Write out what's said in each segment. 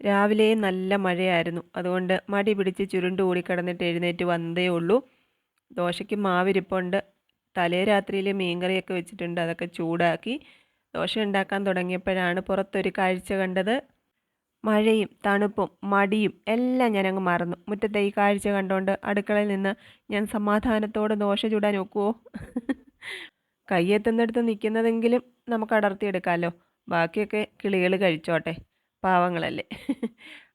രാവിലെയും നല്ല മഴയായിരുന്നു. അതുകൊണ്ട് മടി പിടിച്ച് ചുരുണ്ട് കൂടി കിടന്നിട്ട് എഴുന്നേറ്റ് വന്നതേ ഉള്ളൂ. ദോശയ്ക്ക് മാവിരിപ്പുണ്ട്. തലേ രാത്രിയിൽ മീൻകറിയൊക്കെ വെച്ചിട്ടുണ്ട്. അതൊക്കെ ചൂടാക്കി ദോശ ഉണ്ടാക്കാൻ തുടങ്ങിയപ്പോഴാണ് പുറത്തൊരു കാഴ്ച കണ്ടത്. മഴയും തണുപ്പും മടിയും എല്ലാം ഞാനങ്ങ് മറന്നു. മുറ്റത്തെ ഈ കാഴ്ച കണ്ടുകൊണ്ട് അടുക്കളയിൽ നിന്ന് ഞാൻ സമാധാനത്തോടെ ദോശ ചൂടാൻ ഒക്കുവോ? കയ്യെത്തുന്നിടത്ത് നിൽക്കുന്നതെങ്കിലും നമുക്ക് അടർത്തിയെടുക്കാമല്ലോ ബാക്കിയൊക്കെ കിളികൾ കഴിച്ചോട്ടെ. പാവങ്ങളല്ലേ?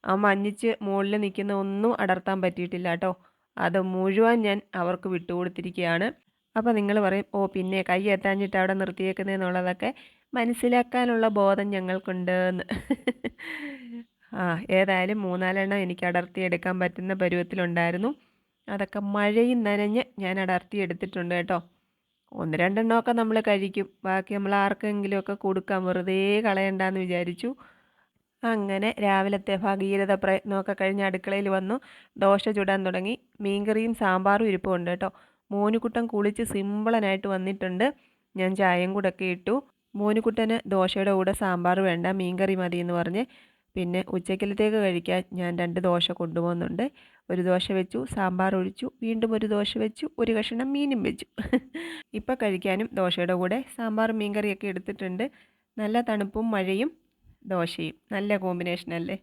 ആ മഞ്ഞിച്ച് മുകളിൽ നിൽക്കുന്ന ഒന്നും അടർത്താൻ പറ്റിയിട്ടില്ല കേട്ടോ. അത് മുഴുവൻ ഞാൻ അവർക്ക് വിട്ടുകൊടുത്തിരിക്കുകയാണ് അപ്പോൾ നിങ്ങൾ പറയും ഓ പിന്നെ കൈ എത്താഞ്ഞിട്ട് അവിടെ നിർത്തിയേക്കുന്നതെന്നുള്ളതൊക്കെ മനസ്സിലാക്കാനുള്ള ബോധം ഞങ്ങൾക്കുണ്ട് എന്ന് ആ ഏതായാലും മൂന്നാലെണ്ണം എനിക്ക് അടർത്തിയെടുക്കാൻ പറ്റുന്ന പരുവത്തിലുണ്ടായിരുന്നു. അതൊക്കെ മഴയും നനഞ്ഞ് ഞാൻ അടർത്തി എടുത്തിട്ടുണ്ട് കേട്ടോ. ഒന്ന് രണ്ടെണ്ണമൊക്കെ നമ്മൾ കഴിക്കും. ബാക്കി നമ്മൾ ആർക്കെങ്കിലുമൊക്കെ കൊടുക്കാം. വെറുതെ കളയണ്ടെന്ന് വിചാരിച്ചു. അങ്ങനെ രാവിലത്തെ ഭഗീരഥ പ്രയത്നമൊക്കെ കഴിഞ്ഞ് അടുക്കളയിൽ വന്നു. ദോശ ചുടാൻ തുടങ്ങി. മീൻകറിയും സാമ്പാറും ഇരിപ്പുണ്ട് കേട്ടോ. മോനുകുട്ടൻ കുളിച്ച് സിമ്പിളനായിട്ട് വന്നിട്ടുണ്ട്. ഞാൻ ചായയും കൂടെ ഒക്കെ ഇട്ടു. മോനുകുട്ടന് ദോശയുടെ കൂടെ സാമ്പാർ വേണ്ട മീൻകറി മതി എന്ന് പറഞ്ഞ്. പിന്നെ ഉച്ചക്കലത്തേക്ക് കഴിക്കാൻ ഞാൻ രണ്ട് ദോശ കൊണ്ടുപോകുന്നുണ്ട്. ഒരു ദോശ വെച്ചു സാമ്പാർ ഒഴിച്ചു. വീണ്ടും ഒരു ദോശ വെച്ചു ഒരു കഷണം മീനും വെച്ചു. ഇപ്പം കഴിക്കാനും ദോശയുടെ കൂടെ സാമ്പാർ മീൻകറിയൊക്കെ എടുത്തിട്ടുണ്ട്. നല്ല തണുപ്പും മഴയും. ദോശയും നല്ല കോമ്പിനേഷൻ അല്ലേ